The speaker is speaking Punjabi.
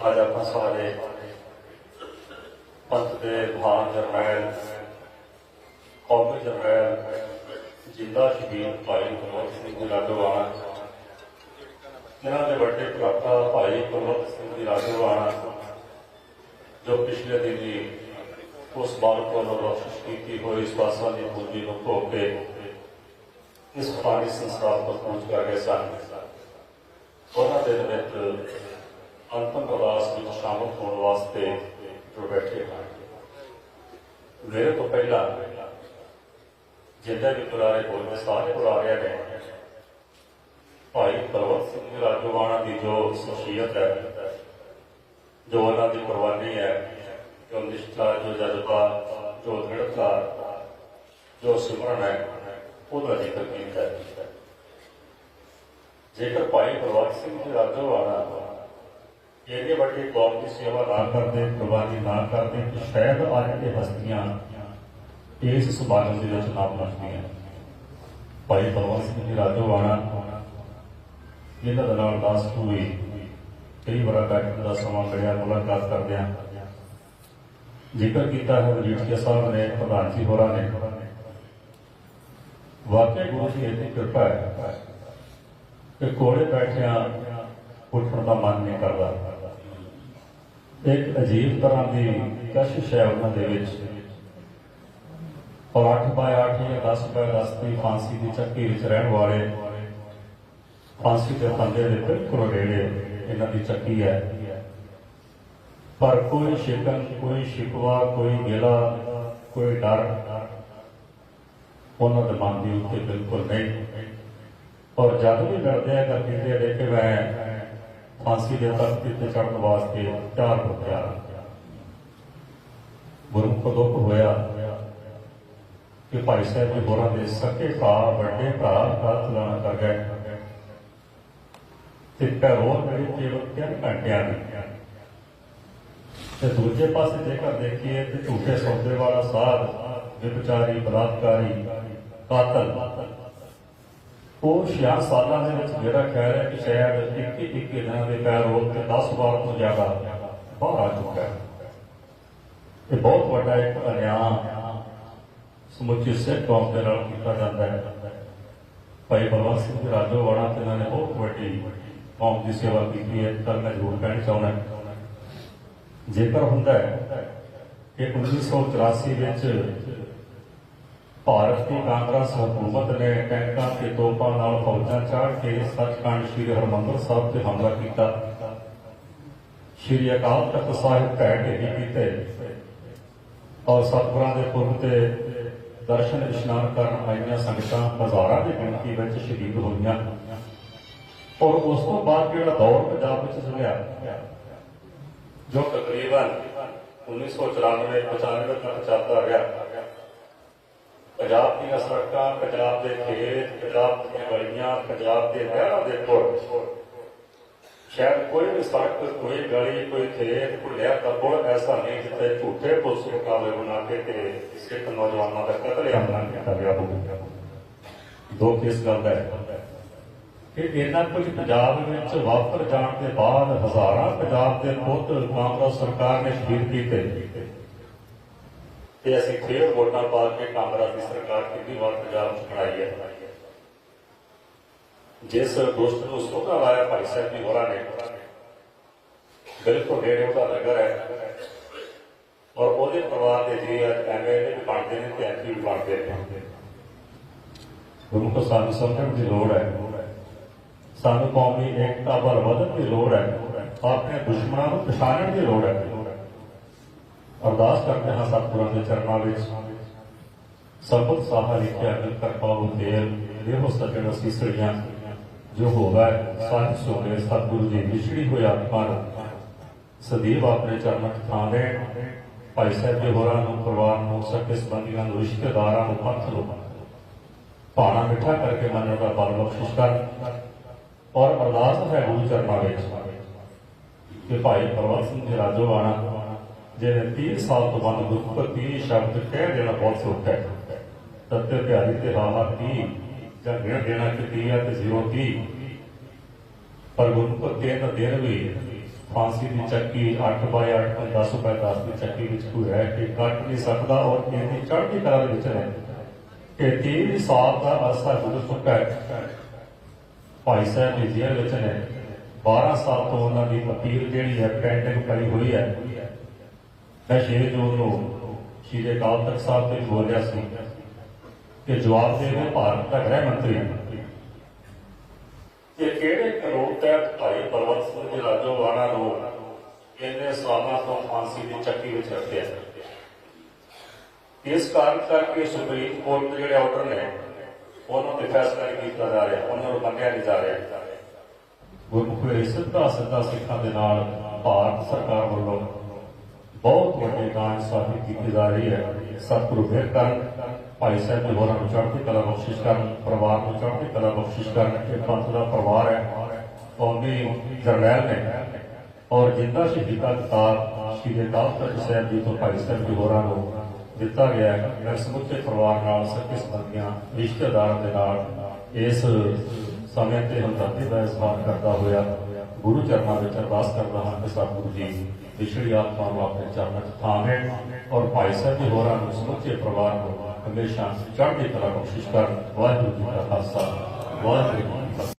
ਅੱਜ ਆਪਾਂ ਸਾਰੇ ਪੰਥ ਦੇ ਮਹਾਨ ਜਰਨੈਲ, ਕੌਮੀ ਜਰਨੈਲ ਜਿੰਦਾ ਸ਼ਹੀਦ ਭਾਈ ਗੁਰਮਤਿ ਸਿੰਘ ਜੀ ਰਾਜੋਵਾਣਾ ਇਹਨਾਂ ਦੇ ਵੱਡੇ ਭਰਾਤਾ ਭਾਈ ਗੁਰਮਤਿ ਸਿੰਘ ਜੀ ਰਾਜੋਵਾਣਾ ਜੋ ਪਿਛਲੇ ਦਿਨੀ ਉਸ ਬਾਲਕ ਵੱਲੋਂ ਬਖਸ਼ਿਸ਼ ਕੀਤੀ ਹੋਈ ਸਵਾਸਾਂ ਦੀ ਪੂੰਜੀ ਨੂੰ ਭੋਗ ਕੇ ਇਸ ਪਾਣੀ ਸੰਸਾਰ ਤੋਂ ਪਹੁੰਚ ਕਰ ਗਏ ਸਨ। ਉਹਨਾਂ ਦੇ ਵਿੱਚ ਅੰਤਮ ਅਰਦਾਸ ਵਿੱਚ ਸ਼ਾਮਲ ਹੋਣ ਵਾਸਤੇ ਜੋ ਬੈਠੇ ਹਨ। ਮੇਰੇ ਤੋਂ ਪਹਿਲਾਂ ਜਿੰਦਾ ਵੀ ਬੁਲਾਰੇ ਬੋਲਦੇ, ਸਾਰੇ ਬੁਲਾਰਿਆਂ ਨੇ। ਭਾਈ ਬਲਵੰਤ ਸਿੰਘ ਰਾਜੋਵਾਣਾ ਦੀ ਜੋ ਸ਼ਖਸੀਅਤ ਹੈ, ਜੋ ਉਹਨਾਂ ਦੀ ਕੁਰਬਾਨੀ ਹੈ, ਜੋ ਨਿਸ਼ਠਾ ਜੋ ਜਜ਼ਬਾ, ਜੋ ਦ੍ਰਿੜਤਾ, ਜੋ ਸਿਮਰਨ ਹੈ ਉਹਦਾ ਜ਼ਿਕਰ ਕੀਤਾ ਹੈ। ਜੇਕਰ ਭਾਈ ਬਲਵੰਤ ਸਿੰਘ ਜੀ ਰਾਜੋਵਾਣਾ ਇਹਦੇ ਵੱਡੀ ਕੌਮ ਦੀ ਸੇਵਾ ਨਾ ਕਰਦੇ, ਕੁਰਬਾਨੀ ਨਾ ਕਰਦੇ ਤਾਂ ਸ਼ਾਇਦ ਅੱਜ ਇਹ ਹਸਤੀਆਂ। ਇਸ ਸਮਾਗਮ ਦੇ ਵਿੱਚ ਨਾ ਪਹੁੰਚਦੀਆਂ ਭਾਈ ਬਲਵੰਤ ਸਿੰਘ ਜੀ ਰਾਜੋਵਾਣਾ ਜਿਹਨਾਂ ਦਾ ਨਾਮ ਦਾਸ ਹੋਈ ਕਈ ਵਾਰ ਬੈਠਣ ਦਾ ਸਮਾਂ ਮਿਲਿਆ, ਮੁਲਾਕਾਤ ਕਰਦਿਆਂ ਜ਼ਿਕਰ ਕੀਤਾ ਹੈ ਵਜੀਠੀਆ ਸਾਹਿਬ ਨੇ, ਪ੍ਰਧਾਨ ਜੀ ਹੋਰਾਂ ਨੇ। ਵਾਕਿਆ ਗੁਰੂ ਜੀ ਦੀ ਕਿਰਪਾ ਹੈ ਕਿ ਕੋਲੇ ਬੈਠਿਆਂ ਉੱਠਣ ਦਾ ਮਨ ਨਹੀਂ ਕਰਦਾ। ਇੱਕ ਅਜੀਬ ਤਰ੍ਹਾਂ ਦੀ ਕਸ਼ਿਸ਼ ਹੈ ਉਹਨਾਂ ਦੇ ਵਿੱਚ। ਔਰ 8 ਬਾਏ 8 ਜਾਂ 10 ਬਾਏ 10 ਦੀ ਫਾਂਸੀ ਦੀ ਚੱਕੀ ਵਿੱਚ ਰਹਿਣ ਵਾਲੇ ਫਾਂਸੀ ਦੇ ਫੰਦੇ ਦੇ ਬਿਲਕੁਲ ਨੇੜੇ ਇਹਨਾਂ ਦੀ ਚੱਕੀ ਹੈ। ਪਰ ਕੋਈ ਸ਼ਿਕਨ, ਕੋਈ ਸ਼ਿਕਵਾ, ਕੋਈ ਗਿਲਾ, ਕੋਈ ਡਰ ਉਹਨਾਂ ਦੇ ਮਨ ਦੀ ਉੱਤੇ ਬਿਲਕੁਲ ਨਹੀਂ। ਔਰ ਜਦ ਵੀ ਡਰਦੇ ਆ ਕਰ ਕਿਤੇ ਦੇ ਕਿ ਮੈਂ ਫਾਂਸੀ ਦੇ ਤਖਤ ਤੇ ਚੜਨ ਵਾਸਤੇ ਤਿਆਰ ਹੋ ਗਿਆ ਗੁਰੂ ਦੁੱਖ ਹੋਇਆ ਕਿ ਭਾਈ ਸਾਹਿਬ ਜੀ ਹੋਰਾਂ ਦੇ ਸਕੇ ਭਰਾ, ਵੱਡੇ ਭਰਾ ਹੱਥ ਲਾਣਾ ਕਰ ਗਏ। ਤੇ ਪੈਰੋਂ ਮੇਰੇ ਕੇਵਲ ਤਿੰਨ ਘੰਟਿਆਂ ਦੀ। ਤੇ ਦੂਜੇ ਪਾਸੇ ਜੇਕਰ ਦੇਖੀਏ ਤੇ ਝੂਠੇ ਸੌਦੇ ਵਾਲਾ ਸਾਧ ਵਿਚਾਰੀ ਬਲਾਤਕਾਰੀ, ਕਾਤਲ। ਉਹ 6 ਸਾਲਾਂ ਦੇ ਵਿੱਚ ਜਿਹੜਾ ਕਹਿ ਰਿਹਾ ਕਿ ਸ਼ਾਇਦ ਇੱਕ ਇੱਕ ਦਿਨਾਂ ਦੇ ਪੈਰ ਰੋਕ ਤੇ 10 ਵਾਰ ਤੋਂ ਜ਼ਿਆਦਾ ਬਾਹਰ ਆ ਚੁੱਕਾ ਹੈ। ਇਹ ਬਹੁਤ ਵੱਡਾ ਇੱਕ ਅਨਿਆਂ ਸਮੁੱਚੀ ਸਿੱਖ ਕੌਮ ਦੇ ਨਾਲ ਕੀਤਾ ਜਾਂਦਾ ਹੈ। ਭਾਈ ਬਲਵੰਤ ਸਿੰਘ ਰਾਜੋਵਾਲਾ ਇਹਨਾਂ ਨੇ ਬਹੁਤ ਵੱਡੀ ਕੌਮ ਦੀ ਸੇਵਾ ਕੀਤੀ ਹੈ, ਤਾਂ ਮੈਂ ਜ਼ਰੂਰ ਕਹਿਣਾ ਚਾਹੁੰਦਾ ਜੇਕਰ ਹੁੰਦਾ ਹੈ ਕਿ 1984 ਵਿੱਚ ਭਾਰਤ ਦੀ ਕਾਂਗਰਸ ਹਕੂਮਤ ਨੇ ਟੈਂਕਾਂ ਤੇ ਤੋਪਾਂ ਨਾਲ ਫੌਜਾਂ ਚਾੜ ਕੇ ਸੱਚਖੰਡ ਸ੍ਰੀ ਹਰਮੰਦਰ ਸਾਹਿਬ ਤੇ ਹਮਲਾ ਕੀਤਾ। ਸ੍ਰੀ ਅਕਾਲ ਤਖਤ ਸਾਹਿਬ ਢਹਿ ਢੇਰੀ ਕੀਤੇ ਔਰ ਸਤਿਗੁਰਾਂ ਦੇ ਪੁਰਬ ਤੇ ਦਰਸ਼ਨ ਇਸ਼ਨਾਨ ਕਰਨ ਆਈਆਂ ਸੰਗਤਾਂ ਹਜ਼ਾਰਾਂ ਦੀ ਗਿਣਤੀ ਵਿੱਚ ਸ਼ਹੀਦ ਹੋਈਆਂ। ਔਰ ਉਸ ਤੋਂ ਬਾਅਦ ਜਿਹੜਾ ਦੌਰ ਪੰਜਾਬ ਵਿੱਚ ਚੱਲਿਆ, ਜੋ ਤਕਰੀਬਨ 1994 95 ਤੱਕ ਚੱਲਦਾ ਰਿਹਾ। ਪੰਜਾਬ ਦੀਆਂ ਸੜਕਾਂ, ਪੰਜਾਬ ਦੇ ਖੇਤ, ਪੰਜਾਬ ਦੀਆਂ ਗਲੀਆਂ, ਪੰਜਾਬ ਦੇ ਨਹਿਰਾਂ ਦੇ ਪੁਲ। ਸ਼ਾਇਦ ਕੋਈ ਵੀ ਸੜਕ, ਕੋਈ ਗਲੀ, ਕੋਈ ਖੇਤ, ਕੋਈ ਨਹਿਰ ਦਾ ਪੁਲ ਐਸਾ ਨਹੀਂ ਜਿੱਥੇ ਝੂਠੇ ਪੁਲਿਸ ਮੁਕਾਬਲੇ ਬਣਾ ਕੇ ਤੇ ਸਿੱਖ ਨੌਜਵਾਨਾਂ ਦਾ ਕਤਲੇਆਮ ਨਾ ਕੀਤਾ ਗਿਆ ਹੋਵੇ। ਦੋ ਕਿਸ ਗੱਲ ਦਾ ਹੈ। ਕਿ ਇਹਨਾਂ ਕੁਝ ਪੰਜਾਬ ਵਿੱਚ ਵਾਪਰ ਜਾਣ ਦੇ ਬਾਅਦ ਹਜ਼ਾਰਾਂ ਪੰਜਾਬ ਦੇ ਪੁੱਤ ਕਾਂਗਰਸ ਸਰਕਾਰ ਨੇ ਸ਼ਹੀਦ ਕੀਤੇ। ਤੇ ਅਸੀਂ ਫੇਰ ਵੋਟਾਂ ਪਾ ਕੇ ਕਾਂਗਰਸ ਦੀ ਸਰਕਾਰ ਕਿੰਨੀ ਵਾਰ ਪੰਜਾਬ ਚ ਬਣਾਈ ਹੈ ਜਿਸ ਦੋਸਤ ਨੂੰ ਸੋਧਾ ਲਾਇਆ ਭਾਈ ਸਾਹਿਬ ਜੀ ਹੋਰਾਂ ਨੇ ਬਿਲਕੁਲ ਨੇੜੇ ਉਹਦਾ ਨਗਰ ਹੈ ਔਰ ਉਹਦੇ ਪਰਿਵਾਰ ਦੇ ਜੀ ਐਮਐਲਏ ਵੀ ਬਣਦੇ ਨੇ ਤੇ ਐਮਪੀ ਵੀ ਬਣਦੇ ਨੇ ਗੁਰੂ ਕੋ ਸਾਨੂੰ ਸਮਝਣ ਦੀ ਲੋੜ ਹੈ ਸਾਨੂੰ ਕੌਮੀ ਏਕਤਾ ਵੱਲ ਵਧਣ ਦੀ ਲੋੜ ਹੈ ਆਪਣੇ ਦੁਸ਼ਮਣਾਂ ਨੂੰ ਪਛਾਣਨ ਦੀ ਲੋੜ ਹੈ ਅਰਦਾਸ ਕਰਦੇ ਹਾਂ ਸਤਿਗੁਰਾਂ ਦੇ ਚਰਨਾਂ ਵਿੱਚ। ਸਬਤ ਸਾਹਾ ਲਿਖਿਆ ਮਿਲ ਕਰ ਪਾਉ ਤੇਲ ਇਹੋ ਸੱਜਣ ਸੀਸੜੀਆਂ ਜੋ ਹੋਵੇ ਸੱਚ ਸੋਵੇ ਸਤਿਗੁਰੂ ਦੀ ਵਿਛੜੀ ਹੋਈ ਆਤਮਾ ਨੂੰ। ਸਦੀਵ ਆਪਣੇ ਚਰਨਾਂ 'ਚ ਥਾਂ ਦੇਣ। ਭਾਈ ਸਾਹਿਬ ਦੇ ਹੋਰਾਂ ਨੂੰ, ਪਰਿਵਾਰ ਨੂੰ, ਸਕੇ ਸੰਬੰਧੀਆਂ ਨੂੰ, ਰਿਸ਼ਤੇਦਾਰਾਂ ਨੂੰ, ਪੰਥ ਨੂੰ। ਭਾਣਾ ਮਿੱਠਾ ਕਰਕੇ ਮਨ ਦਾ ਬਲ ਬਖਸ਼ਿਸ਼ ਕਰ। ਔਰ ਅਰਦਾਸ ਹੈ ਗੁਰੂ ਚਰਨਾਂ ਵਿੱਚ। ਕਿ ਭਾਈ ਪਰਵਤ ਸਿੰਘ ਜੀ ਰਾਜੋਵਾਣਾ ਜਿਹਨੇ 30 ਸਾਲ ਤੋਂ ਵੱਧ ਗੁਰਪਤੀ ਸ਼ਬਦ ਕਹਿ ਦੇਣਾ ਬਹੁਤ ਸੌਖਾ ਹੈ। ਤත්ਤੇ ਪਿਆਰੀ ਤੇ ਹਾਹਾ ਕੀ? ਜਾਂ ਗਿਣ ਦੇਣਾ ਕਿ 30 ਹੈ ਤੇ 0 ਕੀ ਪਰ ਗੁਰਪਤੀ ਦਾ ਦਿਨ ਵੀ ਫਾਂਸੀ ਦੀ ਚੱਕੀ 8 ਬਾਏ 8 10 ਬਾਏ 10 ਦੀ ਚੱਕੀ ਵਿੱਚ ਕੋਈ ਰਹਿ ਕੇ ਕੱਟ ਨਹੀਂ ਸਕਦਾ ਔਰ ਇਹਦੀ ਚੜ੍ਹਦੀ ਕਲਾ ਵਿੱਚ ਰਹੇ ਕਿ 30 ਸਾਲ ਦਾ ਅਰਸਾ ਗੁਜ਼ਰ ਚੁੱਕਾ ਹੈ। ਭਾਈ ਸਾਹਿਬ ਦੀ ਜੇਲ੍ਹ ਵਿੱਚ ਨੇ। 12 ਸਾਲ ਤੋਂ ਉਹਨਾਂ ਦੀ ਅਪੀਲ ਜਿਹੜੀ ਹੈ ਪੈਂਡਿੰਗ ਕਰੀ ਹੋਈ ਹੈ। ਮੈਂ ਸ਼ੇਰ ਜੂਨ ਨੂੰ ਸ਼੍ਰੀ ਅਕਾਲ ਤਖਤ ਸਾਹਿਬ ਤੇ ਰਿਹਾ ਸੀ ਕਿ ਜਵਾਬ ਦੇ ਦੇਵੇ ਭਾਰਤ ਦਾ ਗ੍ਰਹਿ ਮੰਤਰੀ ਕਿ ਕਿਹੜੇ ਕਾਨੂੰਨ ਤਹਿਤ ਭਾਈ ਬਲਵੰਤ ਸਿੰਘ ਜੀ ਨੂੰ ਇੰਨੇ ਸਾਲਾਂ ਤੋਂ ਫਾਂਸੀ ਦੀ ਚੱਕੀ ਵਿੱਚ ਰੱਖਿਆ? ਇਸ ਕਾਰਨ ਕਰਕੇ ਸੁਪਰੀਮ ਕੋਰਟ ਦੇ ਜਿਹੜੇ ਆਰਡਰ ਨੇ, ਉਹਨਾਂ ਤੇ ਫੈਸਲਾ ਨਹੀਂ ਕੀਤਾ ਜਾ ਰਿਹਾ, ਉਹਨਾਂ ਨੂੰ ਮੰਨਿਆ ਨਹੀਂ ਜਾ ਰਿਹਾ। ਗੁਰਮੁਖ ਸਿੱਧਾ ਸਿੱਧਾ ਸਿੱਖਾਂ ਦੇ ਨਾਲ ਭਾਰਤ ਸਰਕਾਰ ਵੱਲੋਂ ਬਹੁਤ ਵੱਡੇ ਕਾਂਡ ਸਾਬਿਤ ਕੀਤੀ ਜਾ ਰਹੀ ਹੈ। ਸਤਿਗੁਰੂ ਫਿਰ ਕਰਨ ਭਾਈ ਸਾਹਿਬ ਦੇ ਹੋਰਾਂ ਨੂੰ ਚੜ੍ਹਦੀ ਕਲਾ ਬਖਸ਼ਿਸ਼ ਕਰਨ, ਪਰਿਵਾਰ ਨੂੰ ਚੜ੍ਹਦੀ ਕਲਾ ਬਖਸ਼ਿਸ਼ ਕਰਨ, ਇਹ ਪੰਥ ਦਾ ਪਰਿਵਾਰ ਹੈ। ਕੌਮੀ ਜਰਨੈਲ ਨੇ ਔਰ ਜਿੰਦਾ ਸ਼ਹੀਦਾਂ ਕਿਤਾਬ ਸ਼੍ਰੀ ਅਕਾਲ ਸਾਹਿਬ ਜੀ ਤੋਂ ਭਾਈ ਸਾਹਿਬ ਦੇ ਹੋਰਾਂ ਨੂੰ ਦਿੱਤਾ ਗਿਆ ਹੈ। ਮੈਂ ਸਮੁੱਚੇ ਪਰਿਵਾਰ ਨਾਲ ਸੱਚੇ ਸੰਬੰਧੀਆਂ, ਰਿਸ਼ਤੇਦਾਰਾਂ ਦੇ ਨਾਲ ਇਸ ਸਮੇਂ ਤੇ ਹਮਦਰਦੀ ਦਾ ਇਜ਼ਹਾਰ ਕਰਦਾ ਹੋਇਆ ਗੁਰੂ ਚਰਨਾਂ ਵਿੱਚ ਅਰਦਾਸ ਕਰਦਾ ਹਾਂ ਕਿ ਸਤਿਗੁਰੂ ਜੀ ਵਿਛੜੀ ਆਤਮਾ ਨੂੰ ਆਪਣੇ ਚਰਨਾਂ 'ਚ ਥਾਮੇ ਔਰ ਭਾਈ ਸਾਹਿਬ ਦੇ ਹੋਰਾਂ ਨੂੰ ਸਮੁੱਚੇ ਪਰਿਵਾਰ ਨੂੰ ਹਮੇਸ਼ਾ ਚੜ੍ਹਦੀ ਕਲਾ ਕੋਸ਼ਿਸ਼ ਕਰਨ। ਵਾਹਿਗੁਰੂ ਜੀ ਕਾ ਖਾਲਸਾ, ਵਾਹਿਗੁਰੂ